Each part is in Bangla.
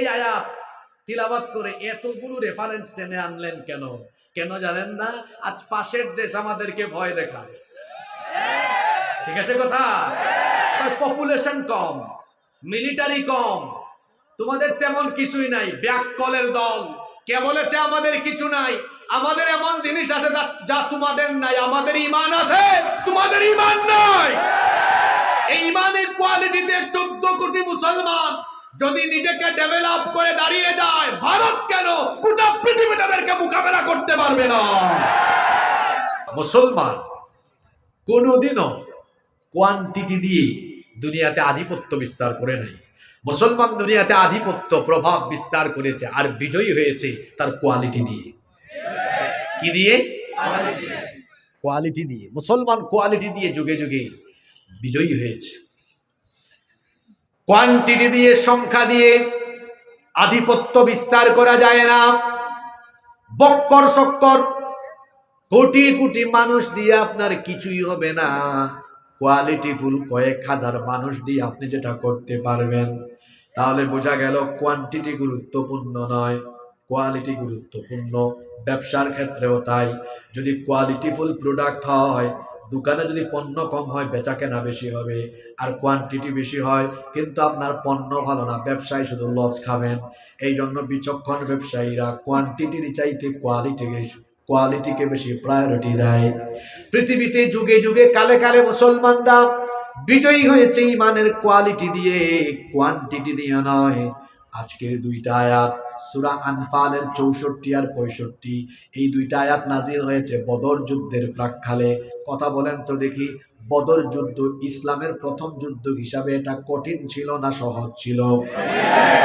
এই আয়াত তিলাবাত করে এতগুলো রেফারেন্স টেনে আনলেন কেন? কেন জানেন না? আজ পাশের দেশ আমাদেরকে ভয় দেখায়। ঠিক আছে কথা? পপুলেশন কম মিলিটারি কম। তোমাদের তেমন কিছুই নাই, ব্যাককলের দল। কে বলেছে আমাদের কিছু নাই? আমাদের এমন জিনিস আছে যা- তোমাদের নাই, আমাদের ইমান আছে, তোমাদের ইমান নাই। এই ইমানের কোয়ালিটিতে চোদ্দ কোটি মুসলমান যদি নিজেকে ডেভেলপ করে দাঁড়িয়ে যায়, ভারত কেন গোটা পৃথিবী তাদেরকে মোকাবেলা করতে পারবে না? মুসলমান, কোনোদিনও কোয়ান্টিটি দিয়ে দুনিয়াতে আধিপত্য বিস্তার করে নাই। মুসলমান দুনিয়াতে আধিপত্য, প্রভাব বিস্তার করেছে আর বিজয়ী হয়েছে তার কোয়ালিটি দিয়ে। কি দিয়ে? কোয়ালিটি দিয়ে। মুসলমান কোয়ালিটি দিয়ে যুগে যুগে বিজয়ী হয়েছে। কোয়ান্টিটি দিয়ে, সংখ্যা দিয়ে আধিপত্য বিস্তার করা যায় না। বক্কর সক্কর কোটি কোটি মানুষ দিয়ে আপনার কিছুই হবে না। কোয়ালিটি ফুল কয়েক হাজার মানুষ দিয়ে আপনি যেটা করতে পারবেন, তাহলে বোঝা গেল কোয়ান্টিটি গুরুত্বপূর্ণ নয় কোয়ালিটি গুরুত্বপূর্ণ। ব্যবসার ক্ষেত্রেও তাই। যদি কোয়ালিটিফুল প্রোডাক্ট হয় দোকানে যদি পণ্য কম হয়, বেচা কেনা বেশি হবে, আর কোয়ান্টিটি বেশি হয়, কিন্তু আপনার পণ্য ভালো না, ব্যবসায় শুধু লস খাবেন। এই জন্য বিচক্ষণ ব্যবসায়ীরা কোয়ান্টিটির চাইতে কোয়ালিটি কোয়ালিটিকে বেশি প্রায়োরিটি দেয়। পৃথিবীতে যুগে যুগে কালে কালে মুসলমানরা বিজয়ী হয়েছে ইমানের কোয়ালিটি দিয়ে কোয়ান্টিটি দিয়ে নয়। আজকের দুইটা আয়াত সুরা আনফালের চৌষট্টি আর পঁয়ষট্টি। এই দুইটা আয়াত নাজিল হয়েছে বদর যুদ্ধের প্রাককালে। কথা বলেন তো দেখি, বদর যুদ্ধ ইসলামের প্রথম যুদ্ধ হিসাবে এটা কঠিন ছিল না সহজ ছিল?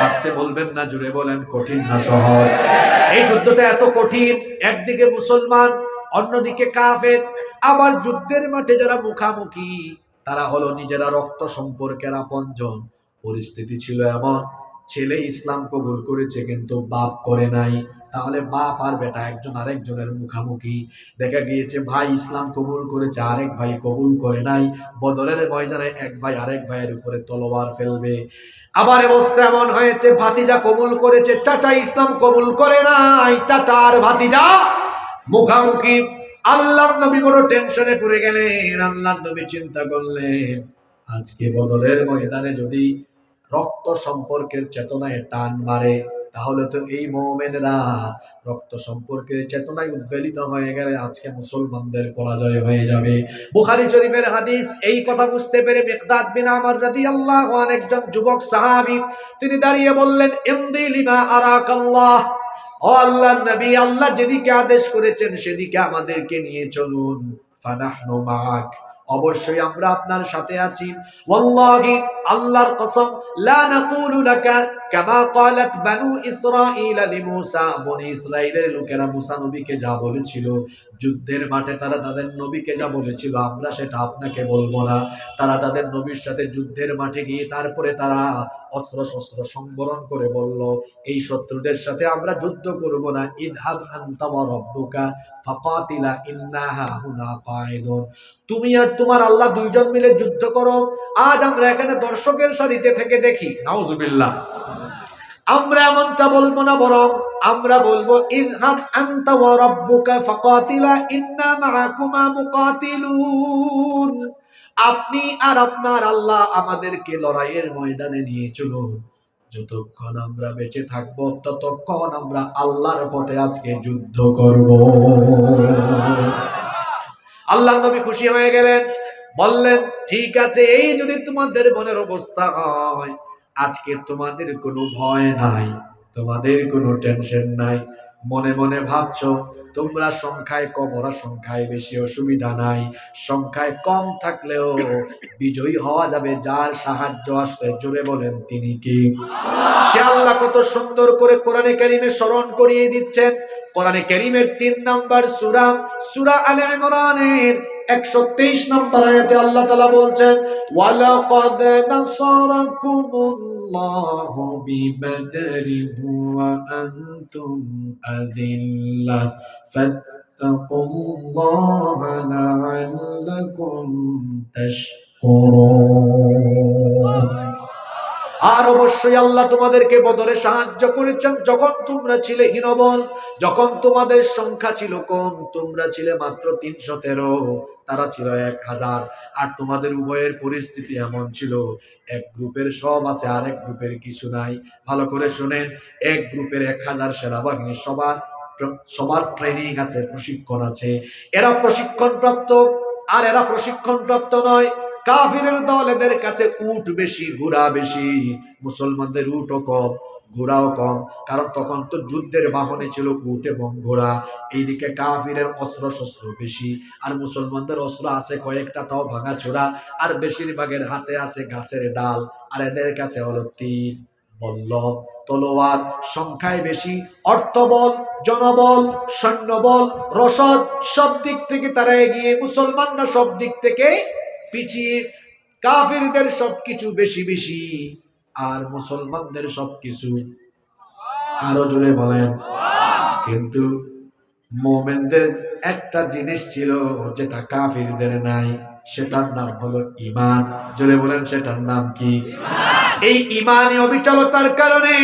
আসতে বলবেন না, জুড়ে বলেন, কঠিন না সহজ? এই যুদ্ধটা এত কঠিন, একদিকে মুসলমান, অন্যদিকে কাফের। আবার যুদ্ধের মাঠে যারা মুখামুখি, তারা হলো নিজেরা রক্ত সম্পর্কের আপনজন। পরিস্থিতি ছিল এমন ছেলে ইসলাম কবুল করেছে কিন্তু বাপ করে নাই। তাহলে বাপ আর বেটা, একজন আরেকজনের মুখামুখি। দেখা গিয়েছে ভাই ইসলাম কবুল করেছে, আরেক ভাই কবুল করে নাই। বদলের ময়দানে এক ভাই আরেক ভাইয়ের উপরে তলোয়ার ফেলবে। আবার অবস্থা এমন হয়েছে, ভাতিজা কবুল করেছে, চাচা ইসলাম কবুল করে নাই। চাচা আর ভাতিজা মুখামুখি। আল্লাহ নবী বড় টেনশনে পড়ে গেলেন আল্লাহ নবী চিন্তা করলেন, আজকে বদলের ময়দানে যদি রক্ত সম্পর্কের চেতনায় টান মারে, তাহলে তো এই মোমেনরা রক্ত সম্পর্কের চেতনায় উদ্বেলিত হয়ে গেলে আজকে মুসলমানদের পরাজয় হয়ে যাবে। বুখারি শরীফের হাদিস এই কথা বুঝতে পেরে মিকদাদ বিন আমর রাদিয়াল্লাহু আনহু একজন যুবক সাহাবী, তিনি দাঁড়িয়ে বললেন ইমদি লিমা আরাক আল্লাহ ও আল্লাহ নবী, আল্লাহ যেদিকে আদেশ করেছেন সেদিকে আমাদেরকে নিয়ে চলুন। ফানাহনু মাক অবশ্যই আমরা আপনার সাথে আছি। আল্লাহর কসম লা নাকুলু লাকা কামা ক্বালাত বানু ইসরাঈল লিমূসা বনি ইসরাইলের লোকেরা মুসা নবীকে যা বলেছিল, যুদ্ধের মাঠে তারা তাদের নবীকে যা বলেছিল, আমরা সেটা আপনাকে বলব না। তারা তাদের নবীর সাথে যুদ্ধের মাঠে গিয়ে তারপরে তারা অস্ত্র শস্ত্র সংবরণ করে বলল, এই শত্রুদের সাথে আমরা যুদ্ধ করব না। ইদহাব আনতা ওয়া রাব্বুকা ফাকাতিলা ইন্না হাহুনা কায়িদুন তুমি আর তোমার আল্লাহ দুইজন মিলে যুদ্ধ করো। আজ আমরা এখানে দর্শকের সারিতে থেকে দেখি। নাউজুবিল্লাহ। আমরা এমনটা বলব না বরং আমরা বলব ইনহাব আনতা ইন্না আপনি আর আপনার আল্লাহ আমাদেরকে লড়াইয়ের ময়দানে নিয়ে চলুন। যতক্ষণ আমরা বেঁচে থাকব, ততক্ষণ আমরা আল্লাহর পথে আজকে যুদ্ধ করব। আল্লাহ নবী খুশি হয়ে গেলেন, বললেন, ঠিক আছে, এই যদি তোমাদের মনের অবস্থা হয় আজকে তোমাদের কোনো ভয় নাই, তোমাদের কোনো টেনশন নাই। মনে মনে ভাবছ, তোমরা সংখ্যায় কম, ওরা সংখ্যায় বেশি, অসুবিধা নাই। সংখ্যায় কম থাকলেও বিজয়ী হওয়া যাবে, যার সাহায্য আসলে জোরে বলেন তিনি কি? আল্লাহ কত সুন্দর করে কোরআনে কারিমে স্মরণ করিয়ে দিচ্ছেন। কোরআনে কারিমের তিন নাম্বার সুরা সুরা আলে ইমরানের একশো তেইশ নম্বর আয়াতে আল্লাহ তালা বলছেন, ওয়ালাকাদ নাসারাকুমুল্লাহু বিবাদরিন ওয়া আনতুম আযিল্লা ফাত্তাকুল্লাহা লাআল্লাকুম তাশকুরুন. আর অবশ্যই আল্লাহ তোমাদেরকে বদরে সাহায্য করেছেন, যখন তোমরা ছিলে হীনবল, যখন তোমাদের সংখ্যা ছিল কম, তোমরা ছিলে মাত্র তিনশো তেরো, তারা ছিল এক হাজার। আর তোমাদের উভয়ের পরিস্থিতি এমন ছিল, এক গ্রুপের সব আছে আর এক গ্রুপের কিছু নাই। ভালো করে শুনেন, এক গ্রুপের এক হাজার সেনাবাহিনী, সবার সবার ট্রেনিং আছে, প্রশিক্ষণ আছে। এরা প্রশিক্ষণ প্রাপ্ত আর এরা প্রশিক্ষণ প্রাপ্ত নয় কাফিরের দল এদের কাছে উট বেশি, ঘোড়া বেশি, মুসলমানদের উটও কম, ঘোড়াও কম। কারণ তখন তো যুদ্ধের বাহনে ছিল উট এবং ঘোড়া। এইদিকে কাফিরের অস্ত্র শস্ত্র বেশি, আর মুসলমানদের অস্ত্র আছে কয়েকটা, তাও ভাঙা ছোড়া আর বেশিরভাগের হাতে আছে গাছের ডাল, আর এদের কাছে হলো তীর বল্লভ। তলোয়ার সংখ্যায় বেশি, অর্থবল, জনবল, সৈন্যবল, রসদ, সব দিক থেকে তারা এগিয়ে, মুসলমানরা সব দিক থেকে পিছিয়ে কাফিরদের সবকিছু বেশি বেশি আর মুসলমানদের সবকিছু আরও জোরে বলেন। কিন্তু মোমেনদের একটা জিনিস ছিল যেটা কাফিরদের নাই সেটার নাম হলো ইমান জোরে বলেন সেটার নাম কি? এই ইমানি অবিচলতার কারণে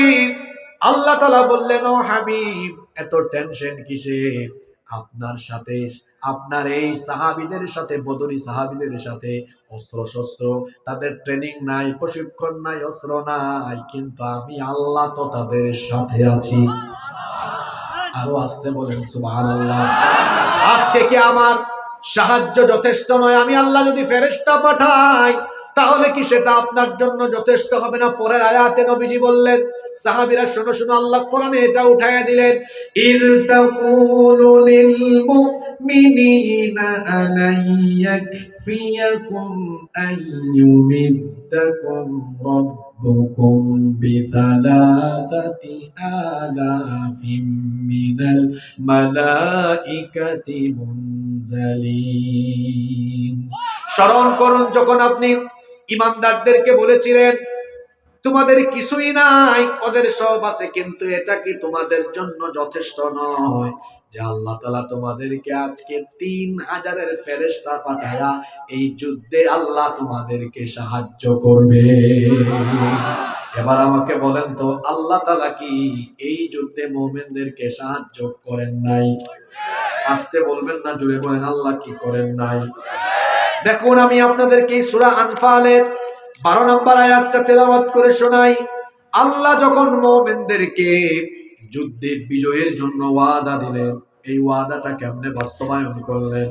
আল্লাহ তালা বললেন ও হাবিব এত টেনশন কিসে আপনার সাথে আপনার এই সাহাবিদের সাথে, বদরি সাহাবিদের সাথে অস্ত্র শস্ত্র তাদের ট্রেনিং নাই, প্রশিক্ষণ নাই, অস্ত্র নাই, কিন্তু আমি আল্লাহ তো তাদের সাথে আছি। আরও আসতে বলেন, সুবহানাল্লাহ। আজকে কি আমার সাহায্য যথেষ্ট নয়? আমি আল্লাহ যদি ফেরেশতা পাঠাই, তাহলে কি সেটা আপনার জন্য যথেষ্ট হবে না? পরের আয়াতে নবীজি বললেন সাহাবীরা শোনো শোনো, আল্লাহ কোরআনে এটা উঠাইয়া দিলেন, ইল তাকুলু লিল মুমিনিনা আলাই ইয়াকফিয়াকুম আন ইউমিদ্দাকুম রাব্বুকুম বিথালাথাতি আলাফিম মিনাল মালাইকাতি মুনজালিন। স্মরণ করুন, যখন আপনি ইমানদারদেরকে বলেছিলেন তোমাদের কিছুই নাই, ওদের সব আছে, কিন্তু এটা কি তোমাদের জন্য যথেষ্ট নয়? যে আল্লাহ তালা তোমাদেরকে আজকে তিন হাজারের ফেরেস্তা পাঠায়া এই যুদ্ধে আল্লাহ তোমাদেরকে সাহায্য করবে। এবার আমাকে বলেন তো, আল্লাহ তালা কি এই যুদ্ধে মোমেনদেরকে সাহায্য করেন নাই? আসতে বলবেন না জুড়ে বলেন, আল্লাহ কি করেন নাই? দেখুন, আমি আপনাদেরকে সূরা আনফালের বারো নম্বর আয়াতটা তেলাওয়াত করে শোনাই। আল্লাহ যখন মোমেনদেরকে যুদ্ধে বিজয়ের জন্য ওয়াদা দিলেন, এই ওয়াদাটা কেমনে বাস্তবায়ন করলেন?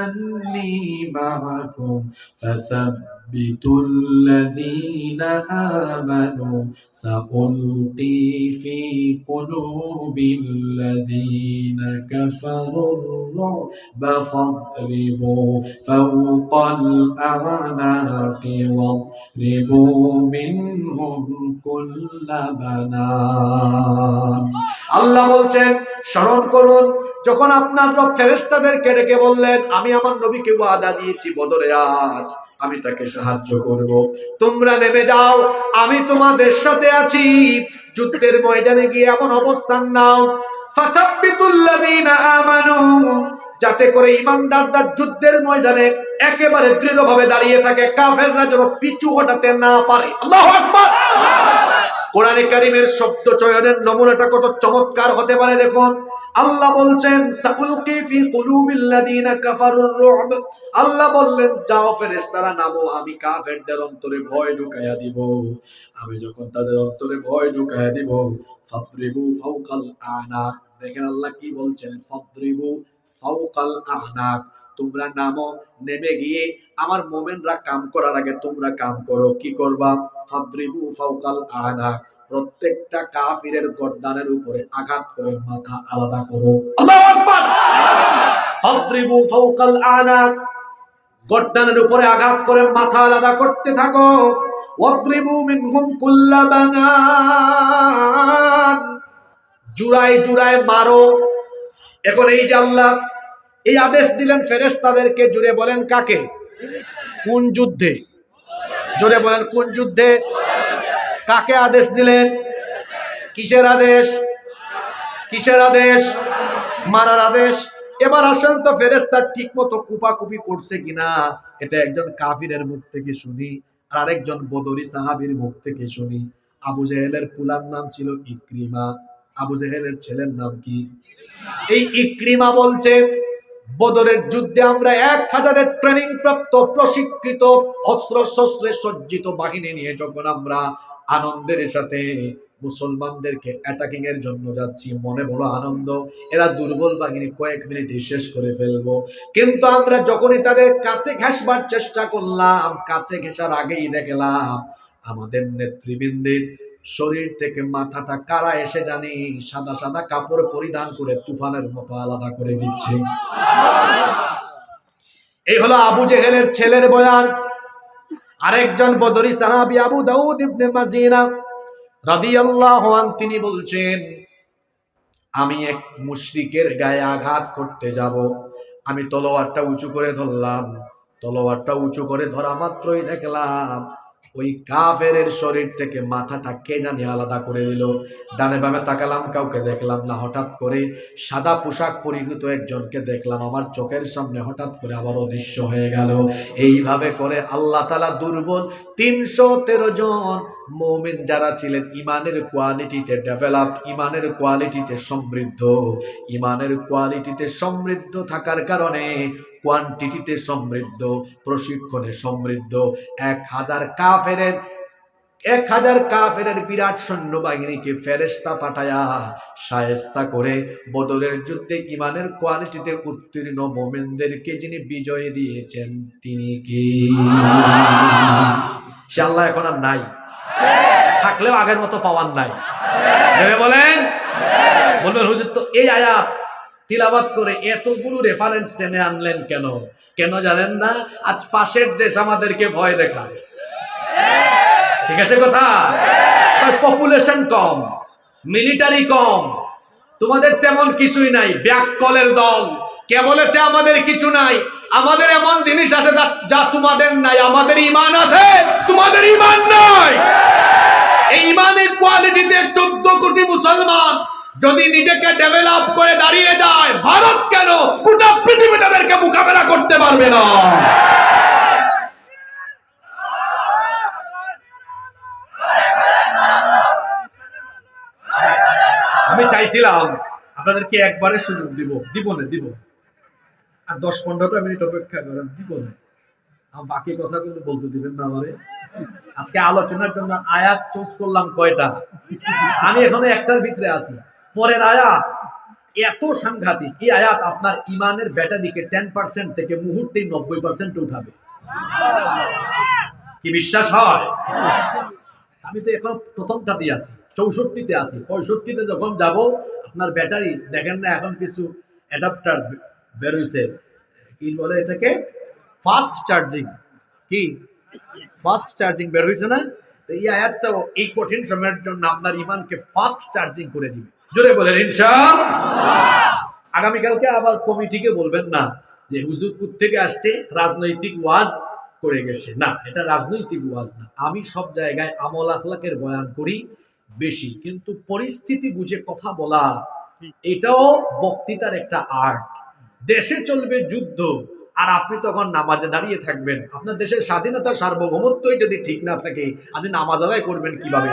আন্নী মাআকুম فثبتوا الذين آمنوا سألقي في قلوب الذين كفروا الرعب فاضربوا فوق الأعناق واضربوا منهم كل بنان আল্লাহ বলছেন স্মরণ করুন যখন আপনার রব ফেরেস্তাদেরকে ডেকে বললেন আমি আমার নবীকে ওয়াদা দিয়েছি বদরে আজ আমি তাকে সাহায্য করব। তোমরা নেমে যাও, আমি তোমাদের সাথে আছি। যুদ্ধের ময়দানে গিয়ে এমন অবস্থান নাও। আমানু, যাতে করে ইমানদারদার যুদ্ধের ময়দানে একেবারে দৃঢ়ভাবে দাঁড়িয়ে থাকে। কাফেররা যেন পিছু হটাতে না পারে। আল্লাহ আকবার! কোরআনে কারিমের শব্দ চয়নের নমুনাটা কত চমৎকার হতে পারে দেখুন। আল্লাহ বলছেন, সাউলকি ফি কুলুবিল্লাযিনা কাফারুর রুব। আল্লাহ বললেন, যাও ফেরেশতারা, নামো, আমি কাফেরদের অন্তরে ভয় ঢুকাইয়া দিব। আমি যখন তাদের অন্তরে ভয় ঢুকাইয়া দিব, ফাদরিবু ফাওকাল আনাক। দেখেন আল্লাহ কি বলছেন, ফাদরিবু ফাওকাল আনাক। তোমরা নামো, নেমে গিয়ে আমার মোমেনরা কাম করার আগে তোমরা কাম করো। কি করবা? ফাদরিবু ফাওকাল আনাক প্রত্যেকটা কাফিরের গর্দানের উপরে আঘাত করে মাথা আলাদা করো। ফাদরিবু ফাওকাল আনাক গর্দানের উপরে আঘাত করে মাথা আলাদা করতে থাকো। ওয়াদরিবু মিনহুম কুল্লা বানান। জুড়ায় জুড়ায় মারো। এখন এই যে আল্লাহ এই আদেশ দিলেন ফেরেশতাদেরকে জুড়ে বলেন কাকে? কোন যুদ্ধে? জোরে বলেন, কোন যুদ্ধে? কাকে আদেশ দিলেন? কিসের আদেশ? কিসের আদেশ? মারার আদেশ? এবার আসেন তো ফেরেস্তার ঠিক মতো কুপাকুপি করছে কিনা? এটা একজন কাফিরের মুখ থেকে শুনি, আর আরেকজন বদরি সাহাবীর মুখ থেকে শুনি। আবু জেহেলের পুলার নাম ছিল ইক্রিমা। আবু জেহেলের ছেলের নাম কি? এই ইক্রিমা বলছে বদরের যুদ্ধে আমরা এক হাজারের ট্রেনিং প্রাপ্ত প্রশিক্ষিত অস্ত্র শস্ত্রে সজ্জিত বাহিনী নিয়ে যখন আমরা আনন্দের সাথে মুসলমানদেরকে অ্যাটাকিং এর জন্য যাচ্ছি, মনে বড় আনন্দ, এরা দুর্বল বাহিনী কয়েক মিনিটে শেষ করে ফেলব। কিন্তু আমরা যখনই তাদের কাছে ঘেসবার চেষ্টা করলাম, কাছে ঘেসার আগেই দেখলাম, আমাদের নেতৃবৃন্দের শরীর থেকে মাথাটা কারা এসে জানি? সাদা সাদা কাপড় পরিধান করে তুফানের মতো আলাদা করে দিচ্ছে। এই হলো আবু জেহেলের ছেলের বয়ান। আরেকজন বদরি সাহাবি আবু দাউদ ইবনে মাজিনা রাদিয়াল্লাহু আন তিনি বলছেন, আমি এক মুশরিকের গায়ে আঘাত করতে যাব। আমি তলোয়ারটা উঁচু করে ধরলাম। তলোয়ারটা উঁচু করে ধরা মাত্রই দেখলাম। ওই কাফেরের শরীর থেকে মাথাটা কে জানি আলাদা করে দিল। ডানে বামে তাকালাম, কাউকে দেখলাম না। হঠাৎ করে সাদা পোশাক পরিহিত একজনকে দেখলাম। আমার চোখের সামনে হঠাৎ করে আবার অদৃশ্য হয়ে গেল। এইভাবে করে আল্লাহ তালা দুর্বল তিনশো তেরো জন মৌমিন যারা ছিলেন, ইমানের কোয়ালিটিতে ডেভেলপ ইমানের কোয়ালিটিতে সমৃদ্ধ। ইমানের কোয়ালিটিতে সমৃদ্ধ থাকার কারণে কোয়ান্টিটিতে সমৃদ্ধ, প্রশিক্ষণে সমৃদ্ধ। এক হাজার কাফেরের, এক হাজার কাফেরের বিরাট সৈন্যবাহিনীকে ফেরেস্তা পাঠায়া সায়স্তা করে বদরের যুদ্ধে ইমানের কোয়ালিটিতে উত্তীর্ণ মোমেনদেরকে যিনি বিজয় দিয়েছেন, তিনি কি? সে আল্লাহ এখন আর নাই। থাকলেও আগের মতো পাওয়ার নাই। বলেন? বলবেন, হুজুর, তো এই আয়াত তিলাবাত করে এতগুলো রেফারেন্স টেনে আনলেন কেন? কেন জানেন না? আজ পাশের দেশ আমাদেরকে ভয় দেখায়। ঠিক আছে কথা? পপুলেশন কম মিলিটারি কম। তোমাদের তেমন কিছুই নাই, ব্যাককলের দল। কে বলেছে আমাদের কিছু নাই? আমাদের এমন জিনিস আছে যা- তোমাদের নাই, আমাদের ইমান আছে, তোমাদের ইমান নাই। এই ইমানের কোয়ালিটিতে চোদ্দ কোটি মুসলমান যদি নিজেকে ডেভেলপ করে দাঁড়িয়ে যায়, ভারত কেন গোটা পৃথিবী তাদেরকে মোকাবেলা করতে পারবে না? আমি চাইছিলাম আপনাদেরকে একবারে সুযোগ দিব দিব না, দিব। আর দশ পনেরোটা মিনিট অপেক্ষা করেন, দিব না। বাকি কথা কিন্তু বলতে দিবেন না আমারে। আজকে আলোচনার জন্য আয়াত চুজ করলাম কয়টা? আমি এখনও একটার ভিতরে আছি। পরের আয়াত। এত সাংঘাতিক। এই আয়াত আপনার ইমানের ব্যাটারিকে টেন পার্সেন্ট থেকে মুহূর্তেই নব্বই পার্সেন্ট উঠাবে। কি বিশ্বাস হয়? আমি তো এখন প্রথম প্রথমটাতেই আছি, চৌষট্টিতে আছি। পঁয়ষট্টিতে যখন যাব, আপনার ব্যাটারি, দেখেন না এখন কিছু অ্যাডাপ্টার বেরোইছে। কি বলে এটাকে? ফাস্ট চার্জিং কি? ফাস্ট চার্জিং বের হয়েছে না? তো এই আয়াতটাও এই কঠিন সময়ের জন্য আপনার ইমানকে ফাস্ট চার্জিং করে দিবে। জোরে বলেন ইনশা আগামীকালকে আবার কমিটিকে বলবেন না যে হুজুরপুর থেকে আসছে? রাজনৈতিক ওয়াজ করে গেছে। না এটা রাজনৈতিক ওয়াজ না। আমি সব জায়গায় আমল আখলাকের বয়ান করি বেশি কিন্তু পরিস্থিতি বুঝে কথা বলা এটাও বক্তৃতার একটা আর্ট। দেশে চলবে যুদ্ধ। আর আপনি তখন নামাজে দাঁড়িয়ে থাকবেন। আপনার দেশের স্বাধীনতা সার্বভৌমত্বই যদি ঠিক না থাকে, আপনি নামাজ আদায় করবেন কীভাবে?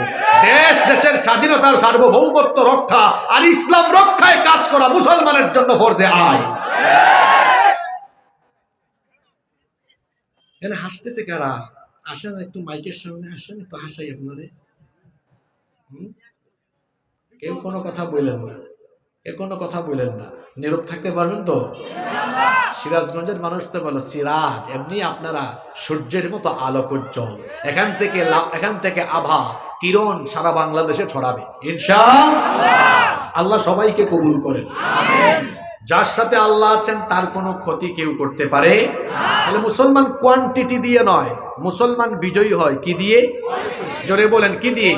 দেশ, দেশের স্বাধীনতার সার্বভৌমত্ব রক্ষা আর ইসলাম রক্ষায় কাজ করা মুসলমানের জন্য ফরজে আয় এখানে হাসতেছে কারা? আসেন একটু মাইকের সামনে আসেন, একটু হাসাই আপনারে? কেউ কোনো কথা বললেন না। কেউ কোনো কথা বললেন না। নীরব থাকতে পারবেন তো? সিরাজগঞ্জের মানুষ তো বলো, সিরাজ, এমনি আপনারা সূর্যের মতো আলোকোজ্জ্বল এখান থেকে এখান থেকে আভা, কিরণ সারা বাংলাদেশে ছড়াবে। ইনশা আল্লাহ সবাইকে কবুল করেন। যার সাথে আল্লাহ আছেন, তার কোনো ক্ষতি কেউ করতে পারে। তাহলে মুসলমান কোয়ান্টিটি দিয়ে নয়, মুসলমান বিজয়ী হয় কি দিয়ে? জোরে বলেন, কি দিয়ে?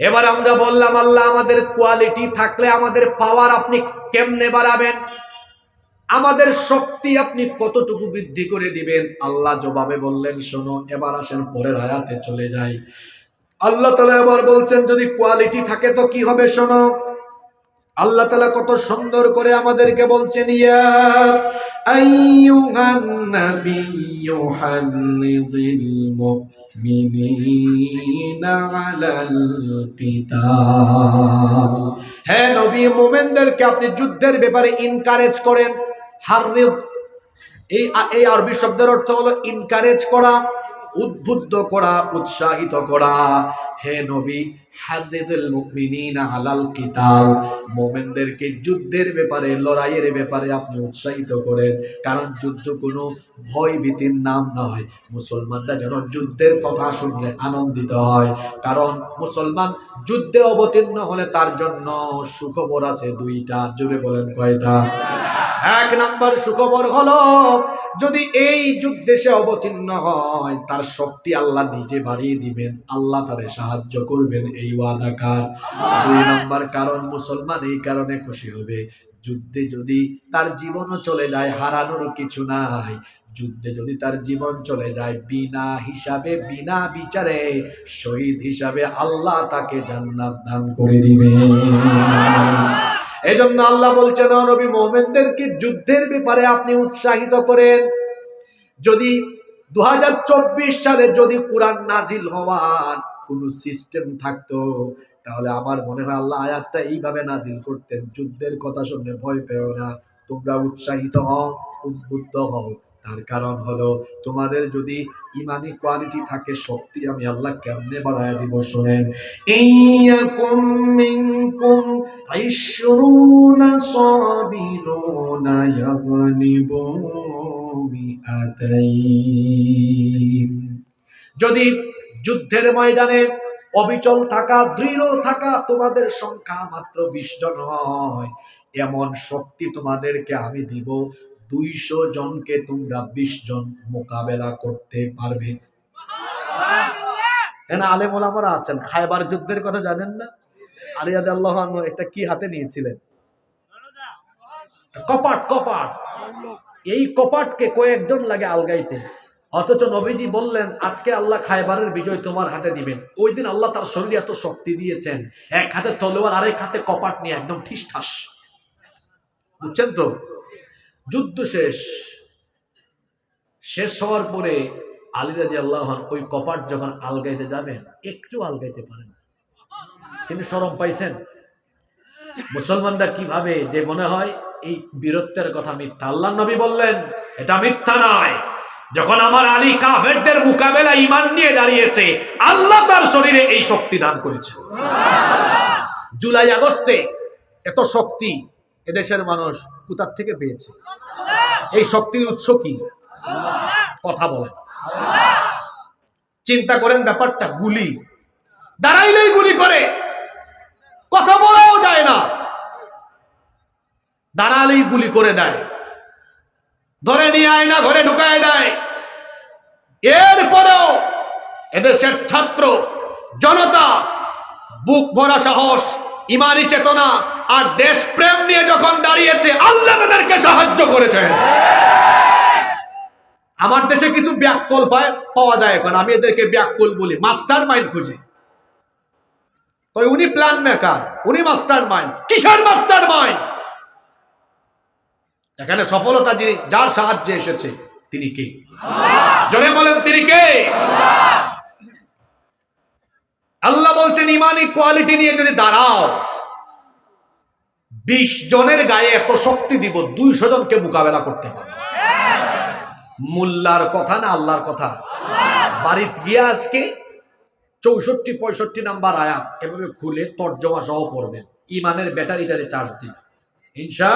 এবার আমরা বললাম, আল্লাহ, আমাদের কোয়ালিটি থাকলে আমাদের পাওয়ার আপনি কেমনে বাড়াবেন? আমাদের শক্তি আপনি কতটুকু বৃদ্ধি করে দিবেন? আল্লাহ জবাবে বললেন, শোনো, এবার আসেন পরের আয়াতে চলে যাই। আল্লাহ তালা এবার বলছেন, যদি কোয়ালিটি থাকে তো কি হবে, শোনো? আল্লাহ তালা কত সুন্দর করে আমাদেরকে বলছেন, ইয়া নবী, মুমিনদেরকে আপনি যুদ্ধের ব্যাপারে ইনকারেজ করেন। হাররিদ, এই এই আরবি শব্দের অর্থ হলো ইনকারেজ করা। উদ্বুদ্ধ করা, উৎসাহিত করা। হে নবী হাদিদুল মুমিনিনা আলাল কিতাল, মোমেনদেরকে যুদ্ধের ব্যাপারে, লড়াইয়ের ব্যাপারে আপনি উৎসাহিত করেন। কারণ যুদ্ধ কোনো ভয় ভীতির নাম নয়। মুসলমানরা যেন যুদ্ধের কথা শুনলে আনন্দিত হয়। কারণ মুসলমান যুদ্ধে অবতীর্ণ হলে তার জন্য সুখবর আছে দুইটা। জুড়ে বলেন কয়টা? এক নাম্বার সুখবর হলো যদি এই যুদ্ধে সে অবতীর্ণ হয় তার শক্তি আল্লাহ নিজে বাড়িয়ে দিবেন আল্লাহ তারে সাহায্য করবেন এই ওয়াদাকার দুই নম্বর কারণ মুসলমান এই কারণে খুশি হবে। যুদ্ধে যদি তার জীবনও চলে যায় হারানোর কিছু নাই। যুদ্ধে যদি তার জীবন চলে যায় বিনা হিসাবে বিনা বিচারে শহীদ হিসাবে আল্লাহ তাকে জান্নাত দান করে দিবে এজন্য আল্লাহ বলছেন, "ও নবী, মোমেনদেরকে যুদ্ধের ব্যাপারে আপনি উৎসাহিত করেন। যদি দু হাজার চব্বিশ সালে যদি কোরআন নাজিল হওয়ার কোনো সিস্টেম থাকতো, তাহলে আমার মনে হয় আল্লাহ আয়াতটা এইভাবে নাজিল করতেন। যুদ্ধের কথা শুনে ভয় পেও না, তোমরা উৎসাহিত হও, উদ্বুদ্ধ হও। তার কারণ হলো, তোমাদের যদি ইমানি কোয়ালিটি থাকে শক্তি আমি আল্লাহ কেমনে বাড়ায় দিব শোনেন। যদি যুদ্ধের ময়দানে অবিচল থাকা, দৃঢ় থাকা তোমাদের সংখ্যা মাত্র বিশ জন হয়, এমন শক্তি তোমাদেরকে আমি দিব দুইশো জনকে তোমরা বিশ জন মোকাবেলা করতে পারবে। এখানে আলেম ওলামারা আছেন? খায়বার যুদ্ধের কথা জানেন না? আলিয়াদ আল্লাহ একটা কি হাতে নিয়েছিলেন? কপাট কপাট। এই কপাটকে কয়েকজন লাগে আলগাইতে। অথচ নবীজি বললেন, আজকে আল্লাহ খায়বারের বিজয় তোমার হাতে দিবেন। ওই দিন আল্লাহ তার শরীরে এত শক্তি দিয়েছেন, এক হাতে তলোয়ার, আরেক হাতে কপাট নিয়ে একদম ঠিস ঠাস বুঝছেন তো? যুদ্ধ শেষ। শেষ হওয়ার পরে আলী রাজি আল্লাহ ওই কপাট যখন আলগাইতে যাবেন একটু আলগাইতে পারেন তিনি সরম পাইছেন। মুসলমানরা কীভাবে যে মনে হয় এই বীরত্বের কথা মিথ্যা। আল্লাহ নবী বললেন এটা মিথ্যা নয়। যখন আমার আলী কাফেরদের মোকাবেলা ইমান নিয়ে দাঁড়িয়েছে আল্লাহ তার শরীরে এই শক্তি দান করেছে। জুলাই আগস্টে এত শক্তি এদেশের মানুষ কোথার থেকে পেয়েছে? এই শক্তির উৎস কি? কথা বলেন চিন্তা করেন ব্যাপারটা, গুলি। দাঁড়াইলেই গুলি করে। কথা বলাও যায় না। দাঁড়ালেই গুলি করে দেয়। ধরে নিয়ে আয় না, ঘরে ঢুকায় দেয়। এরপরেও এদেশের ছাত্র, জনতা, বুক ভরা সাহস ইমানি চেতনা আর দেশপ্রেম নিয়ে যখন দাঁড়িয়েছে, আল্লাহ তাদেরকে সাহায্য করেছেন। আমার দেশে কিছু ব্যাককল পাওয়া যায় এখন। আমি এদেরকে ব্যাককল বলি, মাস্টার মাইন্ড খুঁজি। কই, উনি প্ল্যান মেকার, উনি মাস্টার মাইন্ড। কিসের মাস্টার মাইন্ড? এখানে সফলতা যিনি, যার সাহায্যে এসেছে, তিনি কে? জনে বলেন, তিনি কে? বলছেন, ইমানি কোয়ালিটি নিয়ে যদি দাঁড়াও, বিশ জনের গায়ে এত শক্তি দিব, দুইশো জনকে মোকাবেলা করতে পারবে মোল্লার কথা না আল্লাহর কথা? বাড়িতে গিয়ে আজকে চৌষট্টি, পঁয়ষট্টি নাম্বার আয়াত, এভাবে খুলে তর্জমা সহ পড়বেন। ইমানের ব্যাটারিটারে চার্জ দিন ইনশা